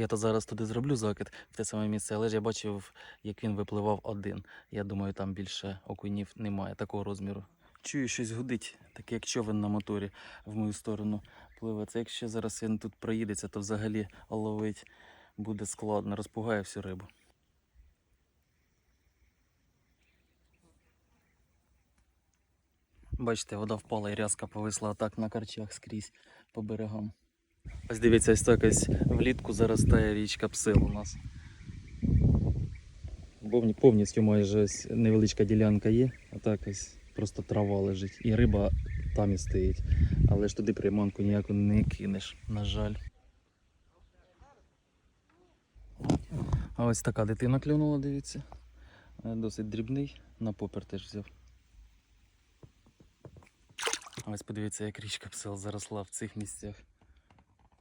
Я то зараз туди зроблю закид в те саме місце, але ж я бачив, як він випливав один. Я думаю, там більше окунів немає такого розміру. Чую, щось гудить, таке як човен на моторі в мою сторону пливе. Це якщо зараз він тут проїдеться, то взагалі ловить буде складно, розпугає всю рибу. Бачите, вода впала і рязка повисла так на карчах скрізь по берегам. Ось дивіться, ось так ось влітку заростає річка Псил у нас. Повні- Повністю майже ось невеличка ділянка є, а так ось просто трава лежить. І риба там і стоїть. Але ж туди приманку ніяку не кинеш, на жаль. А ось така дитина клюнула, дивіться. Е, Досить дрібний, на попер теж взяв. Ось подивіться, як річка Псел заросла в цих місцях.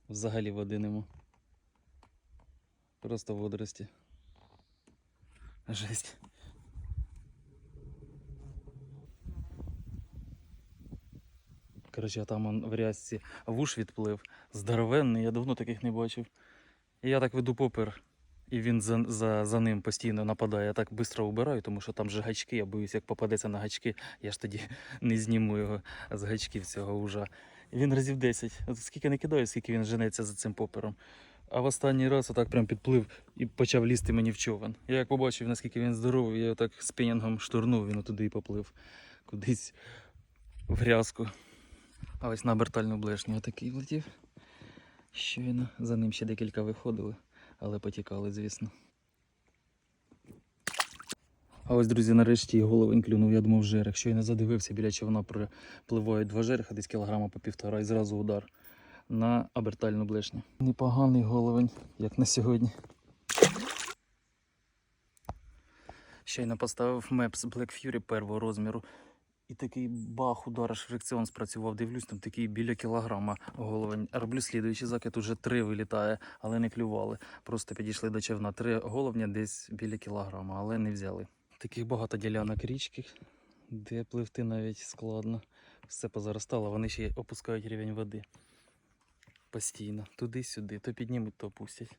Взагалі води нема. Просто водорості. Жесть. Коротше, там он в рязці вуш відплив. Здоровенний, я давно таких не бачив. І я так веду попер, і він за, за, за ним постійно нападає. Я так швидко убираю, тому що там же гачки, я боюсь, як попадеться на гачки, я ж тоді не зніму його з гачків цього ужа. Він разів 10. От скільки не кидаю, скільки він женеться за цим попером. А в останній раз отак прям підплив і почав лізти мені в човен. Я як побачив, наскільки він здоровий, я отак спінінгом штурнув, він туди і поплив. Кудись в грязку. А ось на обертальну блешню отакий влетів. Щойно. За ним ще декілька виходили, але потікали, звісно. А ось, друзі, нарешті головень клюнув, я думав, жерех. Щойно задивився, біля човна припливають два жереха, десь кілограма по півтора, і зразу удар на обертальну блешню. Непоганий головень, як на сьогодні. Щойно поставив меп з Black Fury первого розміру. І такий бах, удар, аж фрикціон спрацював. Дивлюсь, там такий біля кілограма головень. Роблю слідуючий закид, уже три вилітає, але не клювали. Просто підійшли до човна. Три головня десь біля кілограма, але не взяли. Таких багато ділянок річки, де пливти навіть складно. Все позаростало, вони ще опускають рівень води. Постійно. Туди-сюди. То піднімуть, то опустять.